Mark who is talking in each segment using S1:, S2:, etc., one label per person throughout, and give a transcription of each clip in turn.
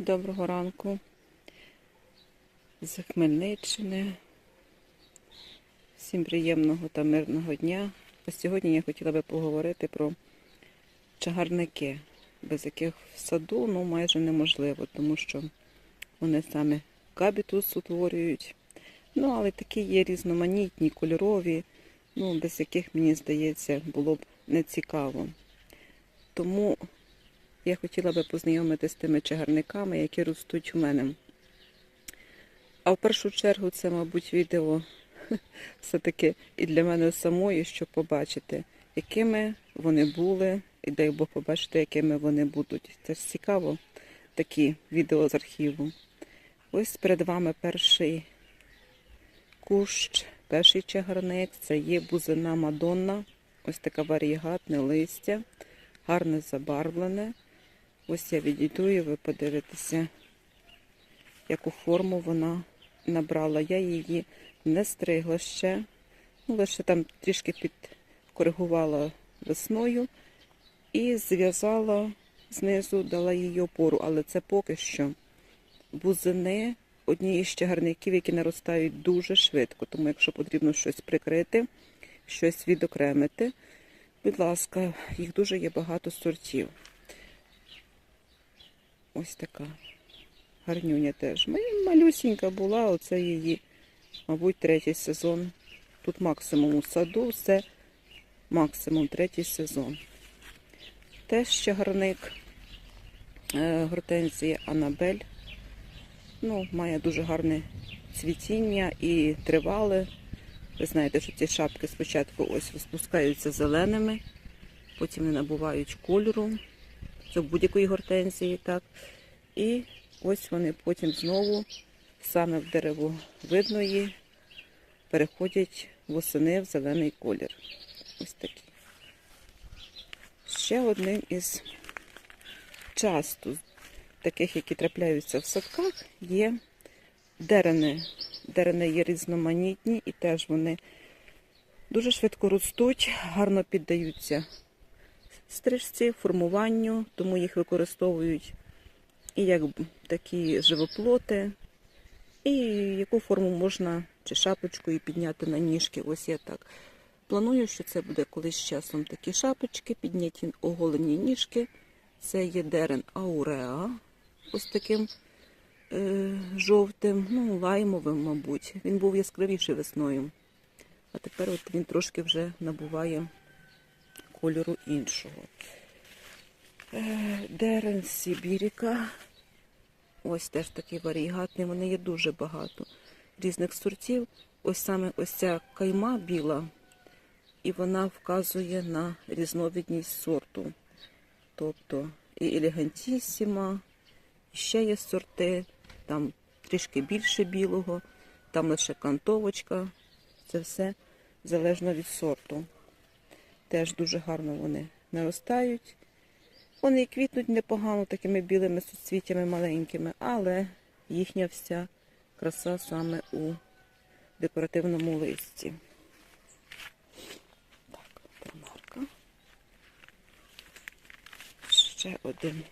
S1: Доброго ранку з Хмельниччини. Всім приємного та мирного дня. А сьогодні я хотіла би поговорити про чагарники, без яких в саду ну, майже неможливо, тому що вони саме кабітус утворюють. Ну, але такі є різноманітні, кольорові, ну, без яких, мені здається, було б нецікаво. Тому я хотіла би познайомитися з тими чагарниками, які ростуть у мене. А в першу чергу це, мабуть, відео все-таки і для мене самої, щоб побачити, якими вони були, і дай Бог побачити, якими вони будуть. Це ж цікаво, такі відео з архіву. Ось перед вами перший кущ, перший чагарник. Це є бузина Мадонна. Ось така варігатне листя, гарне забарвлене. Ось я відійду і ви подивитеся, яку форму вона набрала. Я її не стригла ще, ну, лише там трішки підкоригувала весною і зв'язала знизу, дала їй опору, але це поки що бузини одні із чагарників, які наростають дуже швидко. Тому, якщо потрібно щось прикрити, щось відокремити, будь ласка, їх дуже є багато сортів. Ось така гарнюня теж. Малюсінька була, оце її, мабуть, третій сезон. Тут максимум у саду, це максимум третій сезон. Теж чагарник е, гортензія Анабель. Ну, має дуже гарне цвітіння і тривале. Ви знаєте, що ці шапки спочатку ось розпускаються зеленими, потім вони набувають кольору. Це будь-якої гортензії, так. І ось вони потім знову саме в деревовидної переходять восени в зелений колір. Ось такі. Ще одним із часто таких, які трапляються в садках, є дерени. Дерени є різноманітні і теж вони дуже швидко ростуть, гарно піддаються стрижці, формуванню, тому їх використовують і як такі живоплоти, і яку форму можна чи шапочкою підняти на ніжки. Ось я так. Планую, що це буде колись часом такі шапочки, підняті оголені ніжки. Це є дерен ауреа, ось таким е, жовтим, ну, лаймовим, мабуть. Він був яскравіший весною. А тепер от він трошки вже набуває кольору іншого. Е, Дерен Сибіріка. Ось теж такий варігатний. Вони є дуже багато різних сортів. Ось саме ось ця кайма біла, і вона вказує на різновидність сорту. Тобто і елегантісіма, і ще є сорти, там трішки більше білого, там лише кантовочка. Це все залежно від сорту. Теж дуже гарно вони наростають. Вони квітнуть непогано такими білими суцвіттями маленькими, але їхня вся краса саме у декоративному листі. Так, примарка. Ще один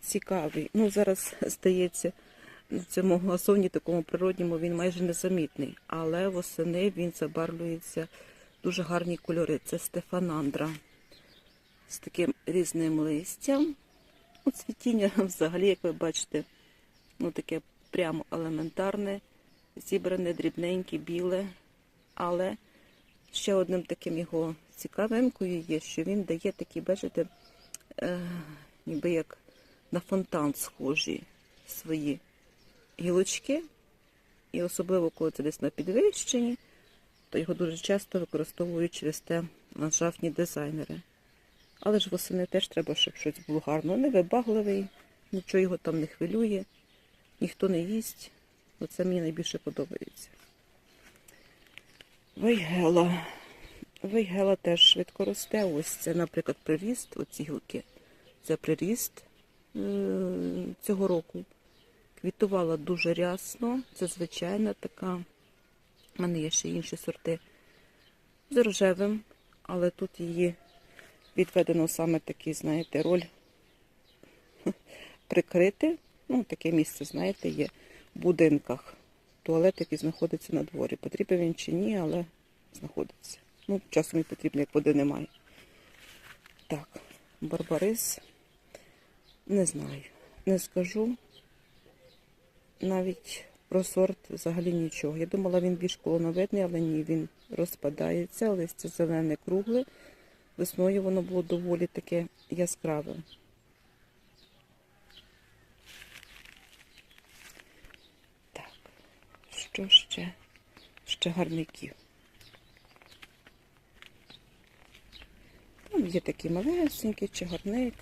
S1: цікавий. Ну, зараз здається, на цьому гласовні такому природньому він майже незамітний, але восени він забарвлюється дуже гарні кольори. Це стефанандра з таким різним листям. Ну, цвітіння взагалі, як ви бачите, ну таке прямо елементарне, зібране, дрібненьке, біле. Але ще одним таким його цікавинкою є, що він дає такі, бачите, е, ніби як на фонтан схожі свої гілочки. І особливо, коли це десь на підвищенні, то його дуже часто використовують через те ландшафтні дизайнери. Але ж восени теж треба, щоб щось було гарно. Невибагливий, нічого його там не хвилює, ніхто не їсть. Оце мені найбільше подобається. Вейгела. Вейгела теж швидко росте. Ось це, наприклад, приріст, оці гілки. Це приріст е, цього року. Квітувала дуже рясно. Це звичайна така. У мене є ще інші сорти з рожевим, але тут її відведено саме такий, знаєте, роль прикрити. Ну, таке місце, знаєте, є в будинках. Туалет, який знаходиться на дворі. Потрібен він чи ні, але знаходиться. Ну, часом і потрібно, як води немає. Так, барбарис. Не знаю. Не скажу. Навіть про сорт взагалі нічого. Я думала, він більш колоновидний, але ні, він розпадається, листя зелене, кругле. Весною воно було доволі таке яскраве. Так, що ще? Ще гарників. Там є такі малесенькі, чагарник.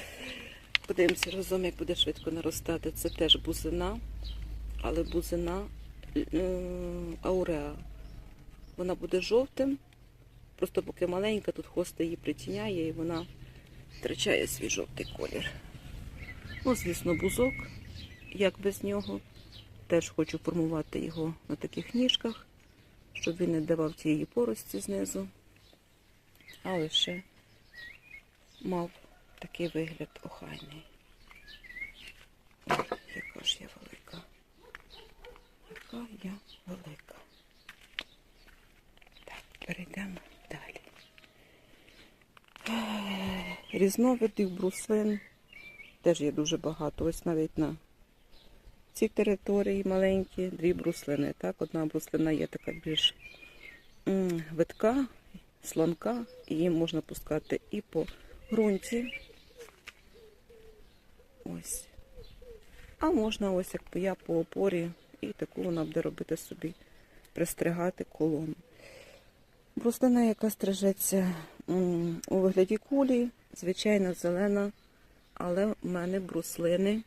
S1: Подивимося разом, як буде швидко наростати. Це теж бузина, але бузина е, ауреа. Вона буде жовтим. Просто поки маленька, тут хоста її притіняє і вона втрачає свій жовтий колір. Ну, звісно, бузок, як без нього. Теж хочу формувати його на таких ніжках, щоб він не давав тієї порості знизу, а лише мав такий вигляд охайний. Яка ж я велика. Яка я велика. Так, перейдемо далі. Різновидів бруслин теж є дуже багато. Ось навіть на цій території маленькі дві бруслини. Так, одна бруслина є така більш м, видка, сланка, і її можна пускати і по ґрунті. Ось. А можна ось як я по опорі, і таку вона буде робити собі, пристригати колону. Бруслина, яка стрижеться у вигляді кулі, звичайно, зелена, але в мене бруслини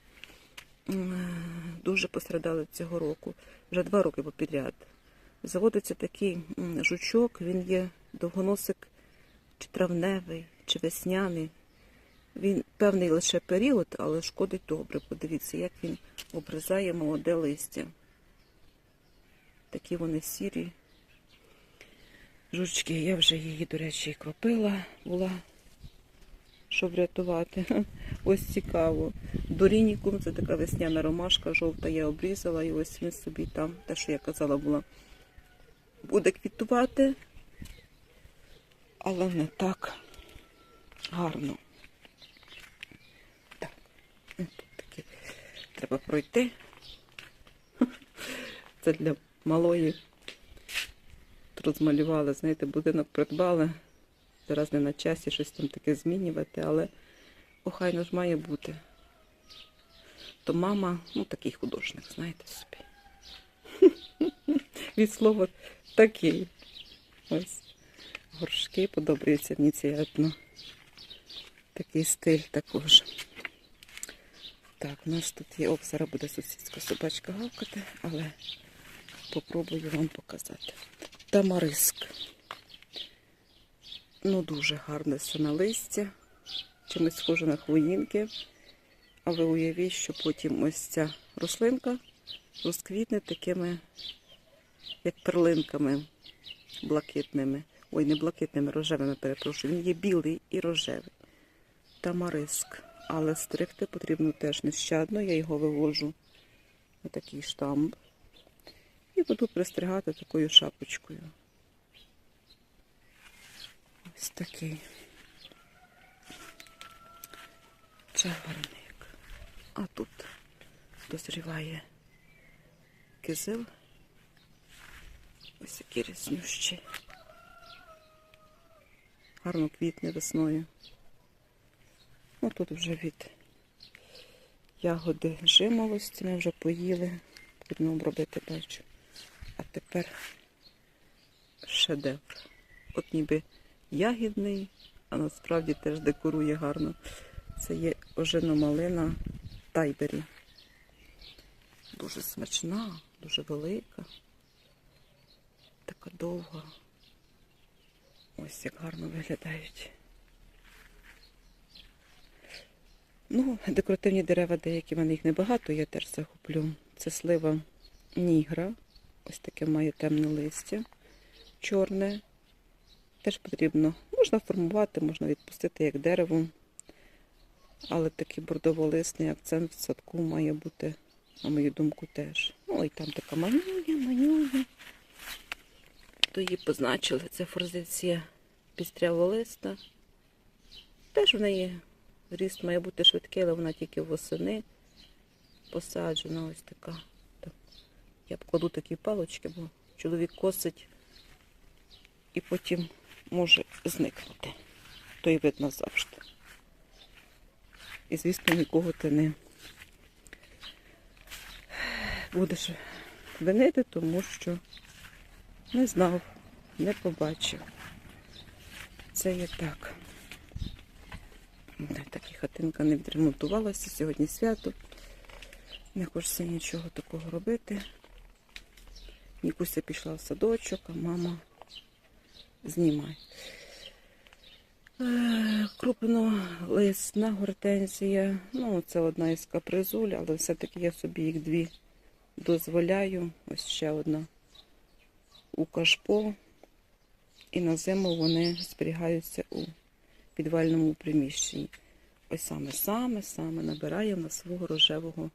S1: дуже пострадали цього року, вже два роки попідряд. Заводиться такий жучок, він є довгоносик чи травневий, чи весняний. Він певний лише період, але шкодить добре. Подивіться, як він обрізає молоде листя. Такі вони сірі. Жучки, я вже її, до речі, і кропила була, щоб врятувати. Ось цікаво. Дорінікум це така весняна ромашка, жовта я обрізала, і ось він собі там, те, що я казала, була, буде квітувати, але не так гарно. Так, тут таки треба пройти. Це для малої. Розмалювали, знаєте, будинок придбали. Зараз не на часі щось там таке змінювати, але охайно ж має бути. То мама, ну такий художник, знаєте собі. Від слова такий. Ось горшки подобаються мені ці етно. Такий стиль також. Так, у нас тут є, о, зараз буде сусідська собачка гавкати, але попробую вам показати. Тамариск. Ну, дуже гарне саме листя. Чимось схоже на хвоїнки. А ви уявіть, що потім ось ця рослинка розквітне такими, як перлинками блакитними. Ой, не блакитними, рожевими, перепрошую. Він є білий і рожевий. Тамариск. Але стригти потрібно теж нещадно. Я його вивожу на такий штамп. І буду пристригати такою шапочкою. Ось такий чагарник. А тут дозріває кизил. Ось які різнющі. Гарно квітне весною. Ну тут вже від ягоди жимолості ми вже поїли. Потрібно обробити бачу. А тепер шедевр. От ніби ягідний, а насправді теж декорує гарно. Це є ожина малина тайбері. Дуже смачна, дуже велика. Така довга. Ось як гарно виглядають. Ну, декоративні дерева деякі, в мене їх небагато, я теж захоплю. Це слива нігра. Ось таке має темне листя, чорне. Теж потрібно, можна формувати, можна відпустити як дерево. Але такий бордоволисний акцент в садку має бути, на мою думку, теж. Ну і там така манюня, манюня. То її позначили. Це форзиція пістряволиста. Теж в неї ріст має бути швидкий, але вона тільки восени посаджена. Ось така. Покладу такі палочки, бо чоловік косить і потім може зникнути. То й видно завжди. І, звісно, нікого ти не будеш винити, тому що не знав, не побачив. Це є так. Так і хатинка не відремонтувалася. Сьогодні свято. Не хочеться нічого такого робити. Нікуся пішла в садочок, а мама знімає. Е, Крупнолисна гортензія. Ну, це одна із капризуль, але все-таки я собі їх дві дозволяю. Ось ще одна у кашпо. І на зиму вони зберігаються у підвальному приміщенні. Ось саме саме саме набирає на свого рожевого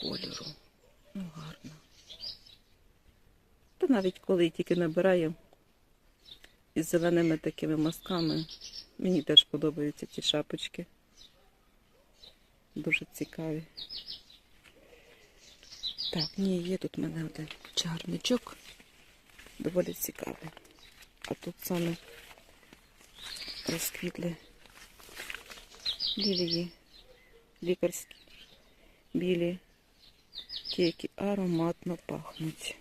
S1: кольору. Ну, гарно. Та навіть коли тільки набирає із зеленими такими мазками, мені теж подобаються ці шапочки. Дуже цікаві. Так, ні, є тут в мене один чарничок. Доволі цікавий. А тут саме розквітли лілії лікарські, білі, ті, які ароматно пахнуть.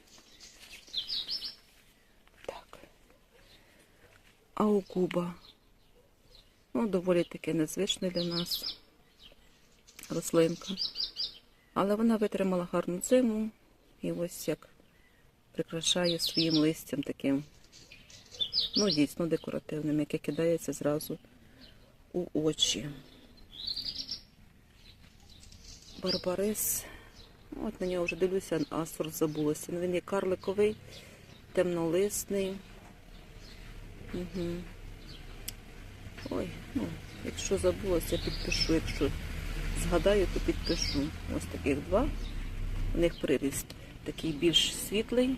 S1: Аугуба. Ну, доволі таке незвичне для нас рослинка. Але вона витримала гарну зиму і ось як прикрашає своїм листям таким, ну, дійсно декоративним, яке кидається зразу у очі. Барбарис. От на нього вже дивлюся, а сорт забулося. Ну, Він є карликовий, темнолисний. Угу. Ой, ну, якщо забулося, підпишу. Якщо згадаю, то підпишу. Ось таких два. У них приріст такий більш світлий,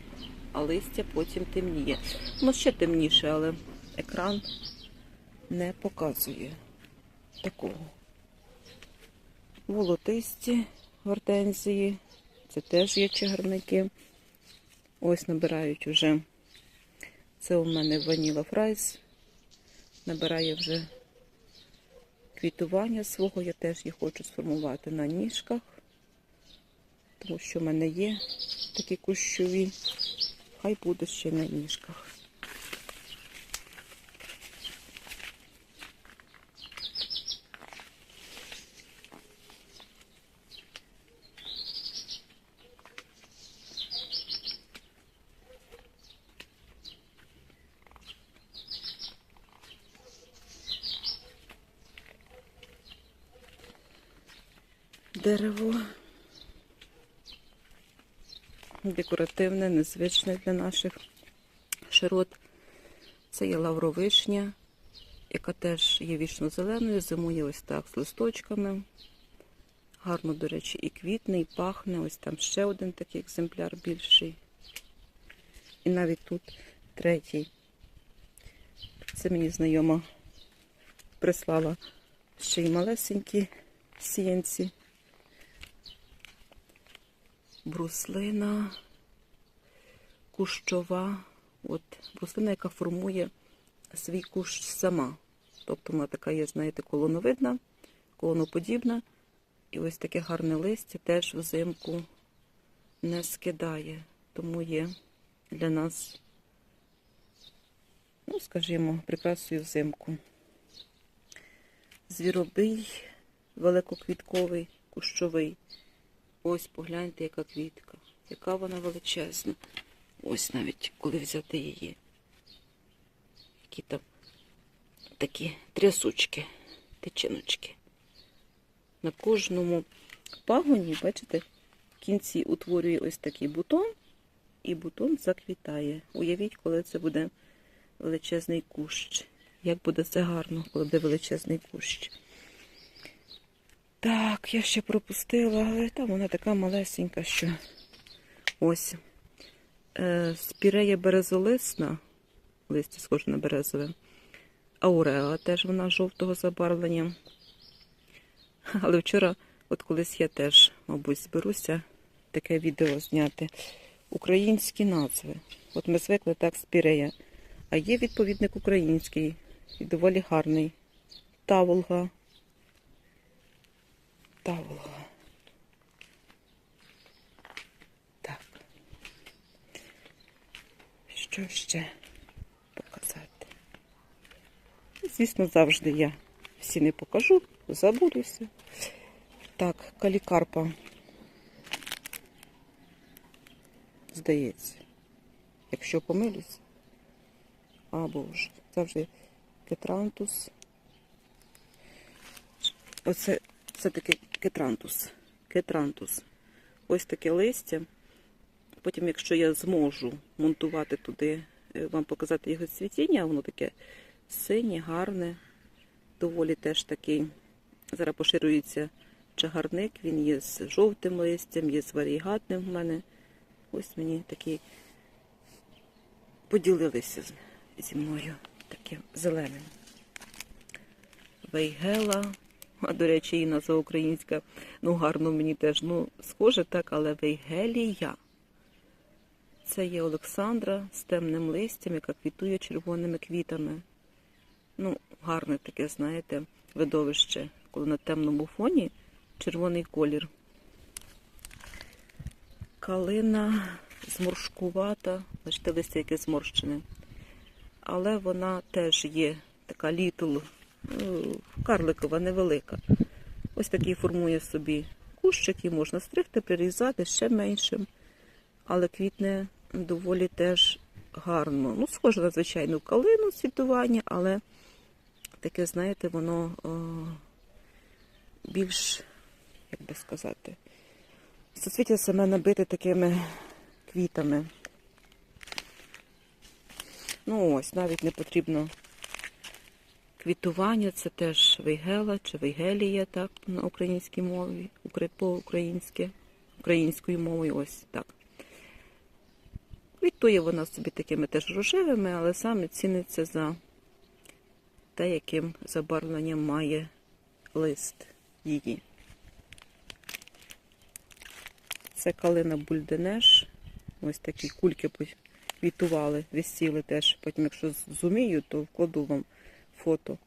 S1: а листя потім темніє. Ну, ще темніше, але екран не показує такого. Волотисті гортензії. Це теж є чагарники. Ось набирають вже. Це у мене ваніла фрайс. Набирає вже квітування свого. Я теж їх хочу сформувати на ніжках, тому що в мене є такі кущові. Хай буде ще на ніжках. Дерево декоративне, незвичне для наших широт. Це є лавровишня, яка теж є вічно-зеленою, зимує ось так з листочками. Гарно, до речі, і квітне, і пахне. Ось там ще один такий екземпляр більший. І навіть тут третій. Це мені знайома прислала ще й малесенькі сіянці. Бруслина кущова. От бруслина, яка формує свій кущ сама. Тобто вона така є, знаєте, колоновидна, колоноподібна. І ось таке гарне листя теж взимку не скидає. Тому є для нас, ну, скажімо, прикрасою взимку. Звіробий, великоквітковий, кущовий. Ось погляньте, яка квітка, яка вона величезна. Ось навіть коли взяти її. Які там такі трясучки, тичиночки. На кожному пагоні, бачите, в кінці утворює ось такий бутон, і бутон заквітає. Уявіть, коли це буде величезний кущ. Як буде це гарно, коли буде величезний кущ. Так, я ще пропустила, але там вона така малесенька, що ось. Е, спірея березолисна, листя схоже на березове. Ауреа теж вона жовтого забарвлення. Але вчора, от колись я теж, мабуть, зберуся таке відео зняти. Українські назви. От ми звикли так спірея. А є відповідник український і доволі гарний. Таволга. Таволга. Так. Що ще показати? Звісно, завжди я всі не покажу, забудуся. Так, калікарпа. Здається. Якщо помилюсь. А, боже, завжди кетрантус. Оце це таке кетрантус. Кетрантус. Ось таке листя. Потім, якщо я зможу монтувати туди, е, вам показати його цвітіння, воно таке синє, гарне, доволі теж такий. Зараз поширюється чагарник, він є з жовтим листям, є з варігатним в мене. Ось мені такі поділилися зі мною таким зеленим. Вейгела. А, до речі, і назва українська. Ну, гарно мені теж. Ну, схоже так, але Вейгелія. Це є Олександра з темним листям, яка квітує червоними квітами. Ну, гарне таке, знаєте, видовище, коли на темному фоні червоний колір. Калина зморшкувата, бачите, листя яке зморщене. Але вона теж є така літл, карликова, невелика. Ось такий формує собі кущик, і можна стригти, прирізати ще меншим. Але квітне доволі теж гарно. Ну, схоже на звичайну калину світування, але таке, знаєте, воно о, більш, як би сказати, суцвіття саме набите такими квітами. Ну ось, навіть не потрібно квітування, це теж вейгела чи вейгелія, так, на українській мові, укр- по-українськи, українською мовою, ось так. Квітує вона собі такими теж рожевими, але саме ціниться за те, яким забарвленням має лист її. Це калина бульденеш. Ось такі кульки квітували, висіли теж. Потім, якщо зумію, то вкладу вам фото.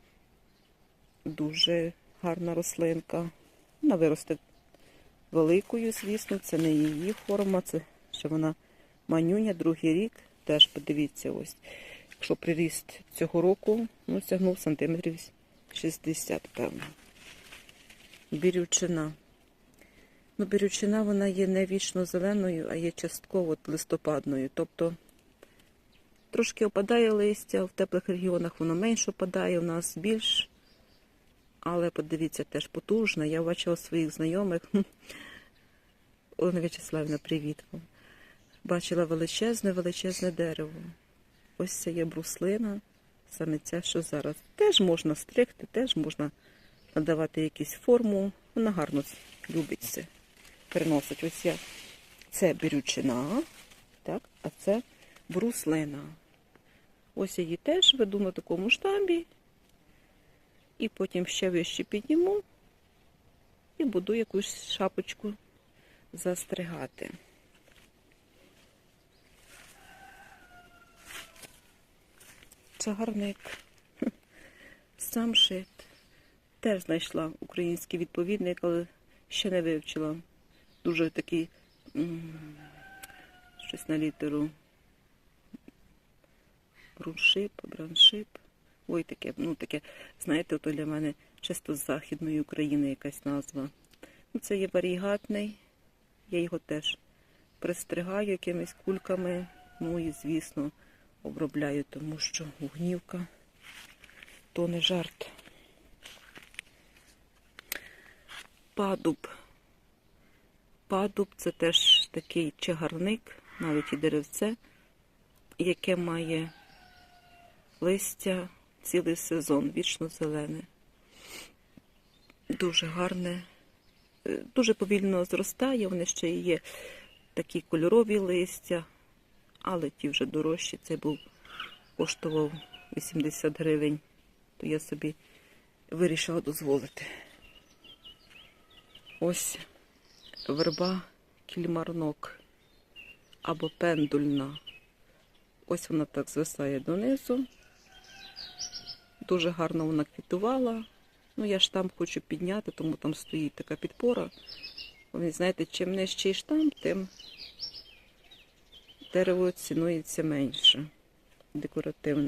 S1: Дуже гарна рослинка. Вона виросте великою, звісно, це не її форма, це ще вона манюня, другий рік. Теж подивіться, ось. Якщо приріст цього року, ну, сягнув сантиметрів 60, певно. Бірючина. Ну, бірючина вона є не вічно зеленою, а є частково листопадною. Тобто трошки опадає листя, в теплих регіонах воно менше опадає, у нас більш. Але подивіться, теж потужна. Я бачила своїх знайомих. Олена В'ячеславівна, привіт вам. Бачила величезне, величезне дерево. Ось це є бруслина, саме ця, що зараз. Теж можна стригти, теж можна надавати якусь форму. Вона гарно любить це. Переносить. Ось я. Це бірючина, так, а це бруслина. Ось її теж веду на такому штамбі. І потім ще вище підніму і буду якусь шапочку застригати. Чагарник. Сам шит. Теж знайшла український відповідник, але ще не вивчила. Дуже такий щось на літеру. Бруншип, браншип. Ой, таке, ну таке, знаєте, то для мене чисто з Західної України якась назва. Ну, Це є варігатний, я його теж пристригаю якимись кульками, ну і, звісно, обробляю, тому що гнівка то не жарт. Падуб. Падуб це теж такий чагарник, навіть і деревце, яке має листя цілий сезон, вічно зелене. Дуже гарне, е, дуже повільно зростає, вони ще є такі кольорові листя, але ті вже дорожчі. Цей був коштував 80 гривень, то я собі вирішила дозволити. Ось верба кільмарнок або пендульна. Ось вона так звисає донизу. Дуже гарно вона квітувала. Ну, я штамп хочу підняти, тому там стоїть така підпора. Ви знаєте, чим нижчий штамп, тим дерево цінується менше. Декоративне.